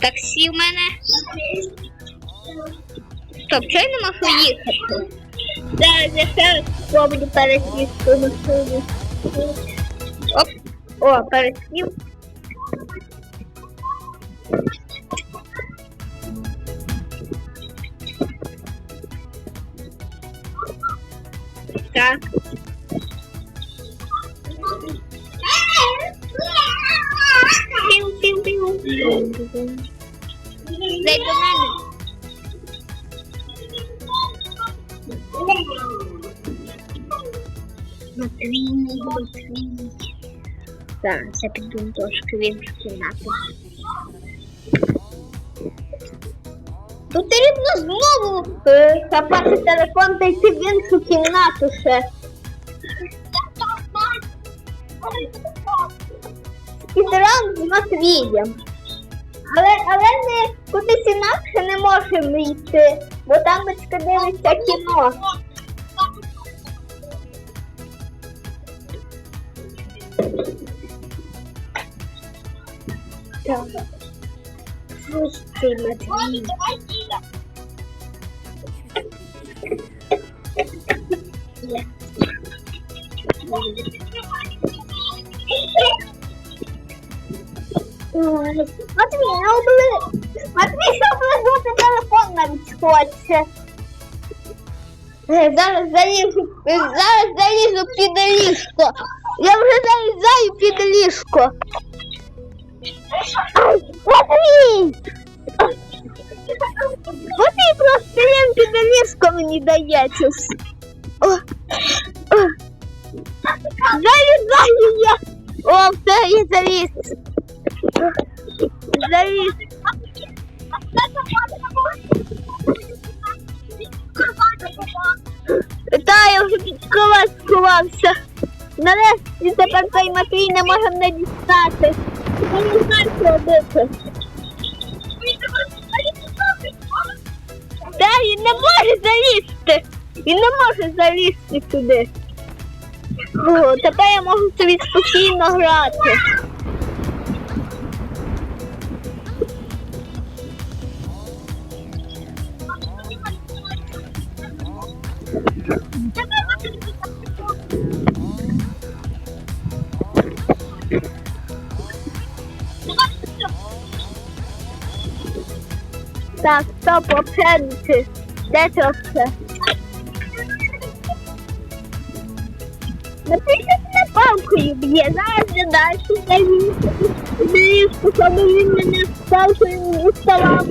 Таксі в мене. Стоп, чого я не можу їхати? Зараз я ще спробую пересісти машину. Оп. О, пересів. Так. До мене. Матвій, Матвій. Так, я піду трошки в іншу кімнату. Потрібно знову е, хапати телефон та йти в іншу кімнату ще. Підран з Матвієм. Але, але ми кудись інакше не можемо йти, бо там дочка дивиться кіно. Є. Ой, Матвій, не обли... Матвій, що облизувати телефон навіть хоче. Е, Зараз залізу, е, зараз залізу під ліжко. Я вже залізаю під ліжко. Ай, Матвій! Матвій просто їм під ліжко мені дає щось. О, о. Залізаю я. О, все, я заліз. Заліз. Та, я вже під кровать сховався. Нарешті тепер той Матвій не може мене дістати. Я не знаю, що робити. Та він не може залізти. Він не може залізти сюди. О, тепер я можу собі спокійно грати. Так, стоп, обшедники. Де це все? Напишіть мене палкою б'є, зараз я далі залізу. Залізу, щоб він мене палкою не ставав.